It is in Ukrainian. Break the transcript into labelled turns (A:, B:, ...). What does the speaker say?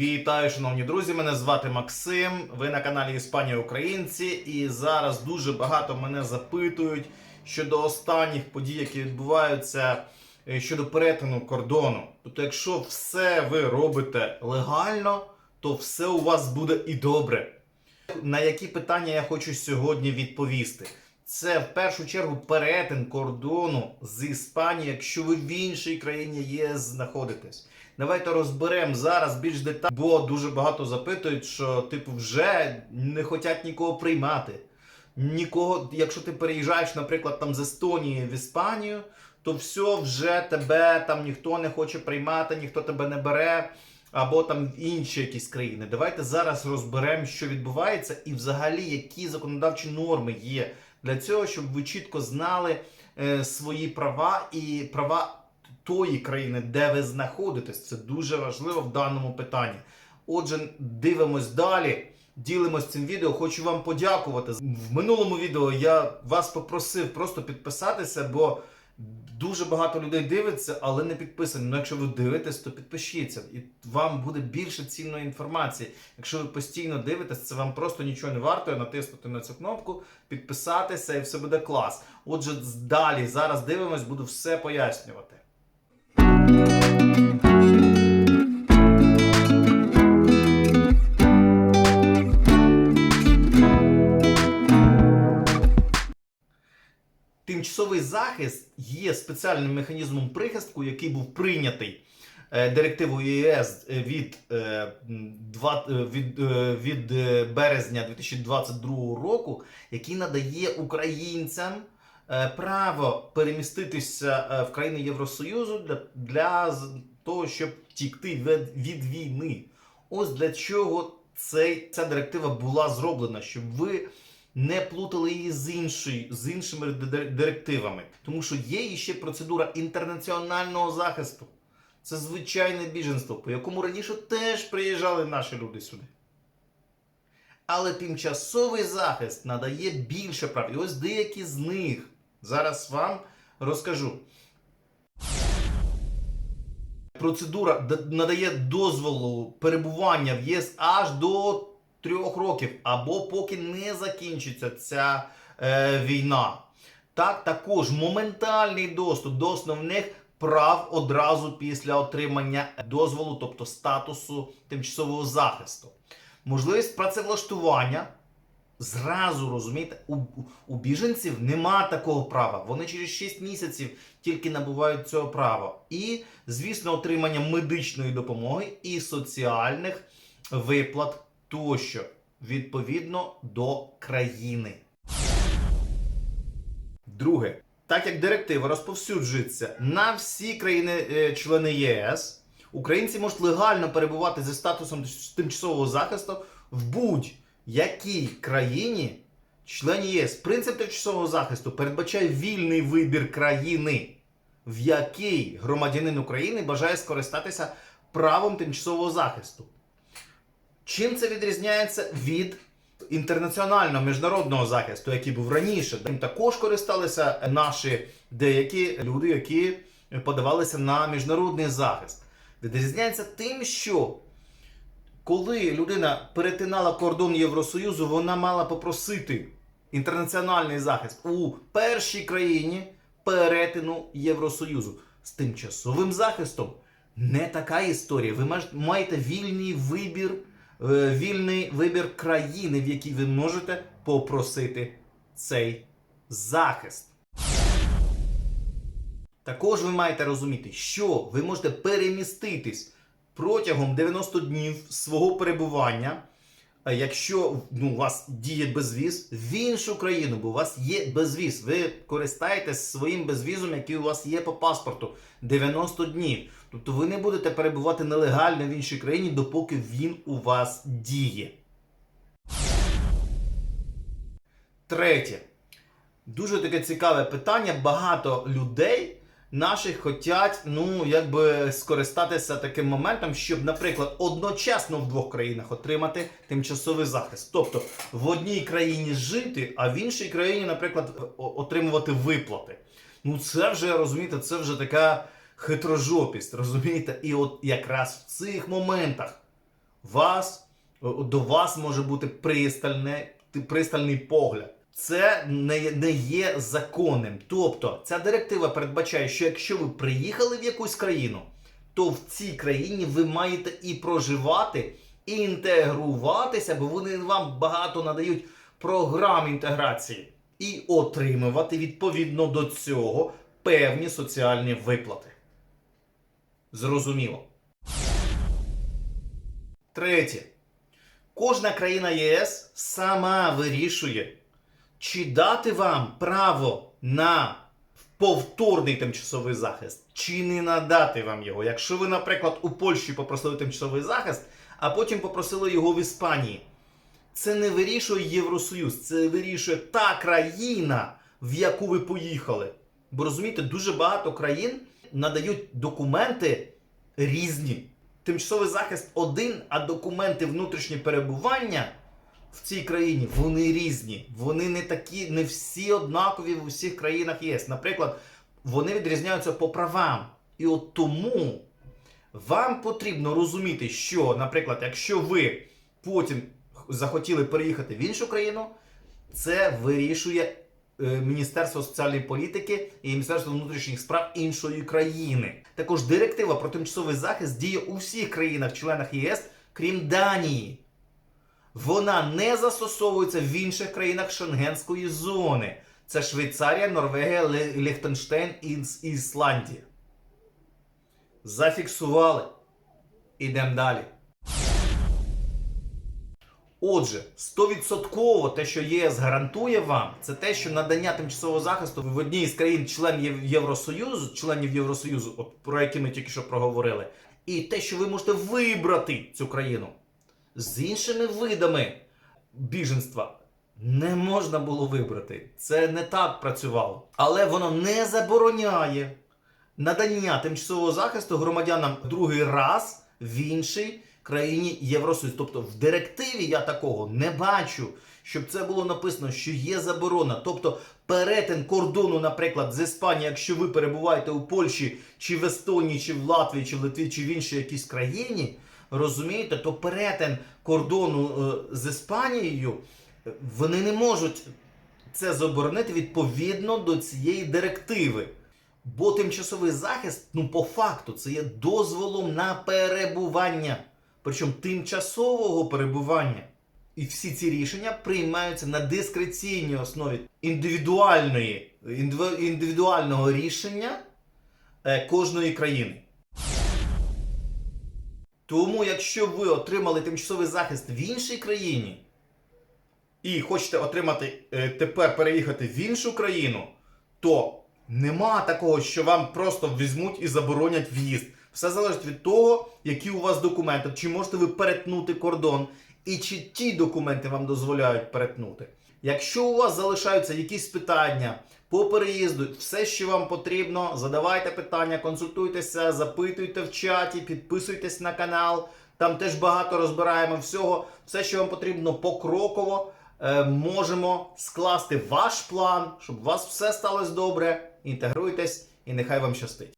A: Вітаю, шановні друзі! Мене звати Максим. Ви на каналі Іспанія Українці. І зараз дуже багато мене запитують щодо останніх подій, які відбуваються е, щодо перетину кордону. Тобто, якщо все ви робите легально, то все у вас буде і добре. На які питання я хочу сьогодні відповісти? Це в першу чергу перетин кордону з Іспанії, якщо ви в іншій країні ЄС знаходитесь. Давайте розберемо зараз більш детально, бо дуже багато запитують, що типу вже не хочуть нікого приймати. Нікого, якщо ти переїжджаєш, наприклад, там з Естонії в Іспанію, то все вже тебе там ніхто не хоче приймати, ніхто тебе не бере, або там в інші якісь країни. Давайте зараз розберемо, що відбувається, і взагалі які законодавчі норми є для цього, щоб ви чітко знали е, свої права і права тої країни, де ви знаходитесь. Це дуже важливо в даному питанні. Отже, дивимось далі. Ділимось цим відео. Хочу вам подякувати. В минулому відео я вас попросив просто підписатися, бо дуже багато людей дивиться, але не підписані. Ну, якщо ви дивитесь, то підпишіться, і вам буде більше цінної інформації. Якщо ви постійно дивитесь, це вам просто нічого не вартує натиснути на цю кнопку, підписатися, і все буде клас. Отже, далі зараз дивимось, буду все пояснювати. Тимчасовий захист є спеціальним механізмом прихистку, який був прийнятий е, директивою ЄС від, е, е, від, від березня 2022 року, який надає українцям право переміститися е, в країни Євросоюзу для, для того, щоб втікти від, від війни. Ось для чого цей, ця директива була зроблена, щоб ви не плутали її з, іншої, з іншими директивами. Тому що є іще процедура інтернаціонального захисту. Це звичайне біженство, по якому раніше теж приїжджали наші люди сюди. Але тимчасовий захист надає більше прав. І ось деякі з них зараз вам розкажу. Процедура надає дозволу перебування в ЄС аж до трьох років, або поки не закінчиться ця е, війна. Так, також моментальний доступ до основних прав одразу після отримання дозволу, тобто статусу тимчасового захисту. Можливість працевлаштування. Зразу розумієте, у, у- біженців нема такого права. Вони через 6 місяців тільки набувають цього права. І, звісно, отримання медичної допомоги і соціальних виплат тощо відповідно до країни. Друге, так як директива розповсюджується на всі країни-члени ЄС, українці можуть легально перебувати зі статусом тимчасового захисту в будь-якій країні, члені ЄС. Принцип тимчасового захисту передбачає вільний вибір країни, в якій громадянин України бажає скористатися правом тимчасового захисту. Чим це відрізняється від інтернаціонального міжнародного захисту, який був раніше? Тим також користалися наші деякі люди, які подавалися на міжнародний захист. Відрізняється тим, що коли людина перетинала кордон Євросоюзу, вона мала попросити інтернаціональний захист у першій країні перетину Євросоюзу з тимчасовим захистом. Не така історія. Ви маєте вільний вибір, е, вільний вибір країни, в якій ви можете попросити цей захист. Також ви маєте розуміти, що ви можете переміститись протягом 90 днів свого перебування, е, якщо ну, у вас діє безвіз, в іншу країну, бо у вас є безвіз. Ви користаєтесь своїм безвізом, який у вас є по паспорту 90 днів. Тобто ви не будете перебувати нелегально в іншій країні, допоки він у вас діє. Третє. Дуже таке цікаве питання. Багато людей наших хотять, ну, якби скористатися таким моментом, щоб, наприклад, одночасно в двох країнах отримати тимчасовий захист. Тобто в одній країні жити, а в іншій країні, наприклад, отримувати виплати. Ну, це вже розумієте, це вже така хитрожопість, розумієте? І от якраз в цих моментах вас, е, до вас може бути пристальне, пристальний погляд. Це не, не є законним. Тобто, ця директива передбачає, що якщо ви приїхали в якусь країну, то в цій країні ви маєте і проживати, і інтегруватися, бо вони вам багато надають програм інтеграції, і отримувати відповідно до цього певні соціальні виплати. Зрозуміло. Третє. Кожна країна ЄС сама вирішує, чи дати вам право на повторний тимчасовий захист, чи не надати вам його. Якщо ви, наприклад, у Польщі попросили тимчасовий захист, а потім попросили його в Іспанії, це не вирішує Євросоюз, це вирішує та країна, в яку ви поїхали. Бо розумієте, дуже багато країн надають документи різні. Тимчасовий захист один, а документи внутрішнє перебування в цій країні вони різні. Вони не такі, не всі однакові в усіх країнах ЄС. Наприклад, вони відрізняються по правам. І от тому вам потрібно розуміти, що, наприклад, якщо ви потім захотіли переїхати в іншу країну, це вирішує е, Міністерство соціальної політики і Міністерство внутрішніх справ іншої країни. Також директива про тимчасовий захист діє у всіх країнах-членах ЄС, крім Данії. Вона не застосовується в інших країнах Шенгенської зони. Це Швейцарія, Норвегія, Ліхтенштейн і Ісландія. Зафіксували. Ідемо далі. Отже, 100% те, що ЄС гарантує вам, це те, що надання тимчасового захисту в одній з країн членів Євросоюзу, членів Євросоюзу, про які ми тільки що проговорили, і те, що ви можете вибрати цю країну з іншими видами біженства. Не можна було вибрати. Це не так працювало. Але воно не забороняє надання тимчасового захисту громадянам другий раз в іншій країні Євросоюзу. Тобто в директиві я такого не бачу, щоб це було написано, що є заборона. Тобто перетин кордону, наприклад, з Іспанії, якщо ви перебуваєте у Польщі, чи в Естонії, чи в Латвії, чи в Литві, чи в іншій якійсь країні, розумієте, то перетин кордону е, з Іспанією е, вони не можуть це заборонити відповідно до цієї директиви. Бо тимчасовий захист, ну по факту, це є дозволом на перебування, причому тимчасового перебування. І всі ці рішення приймаються на дискреційній основі індивідуальної, індивідуального рішення е, кожної країни. Тому, якщо ви отримали тимчасовий захист в іншій країні і хочете отримати е, тепер переїхати в іншу країну, то нема такого, що вам просто візьмуть і заборонять в'їзд. Все залежить від того, які у вас документи, чи можете ви перетнути кордон, і чи ті документи вам дозволяють перетнути. Якщо у вас залишаються якісь питання по переїзду, все, що вам потрібно, задавайте питання, консультуйтеся, запитуйте в чаті, підписуйтесь на канал. Там теж багато розбираємо всього. Все, що вам потрібно покроково, е, можемо скласти ваш план, щоб у вас все сталося добре. Інтегруйтесь і нехай вам щастить.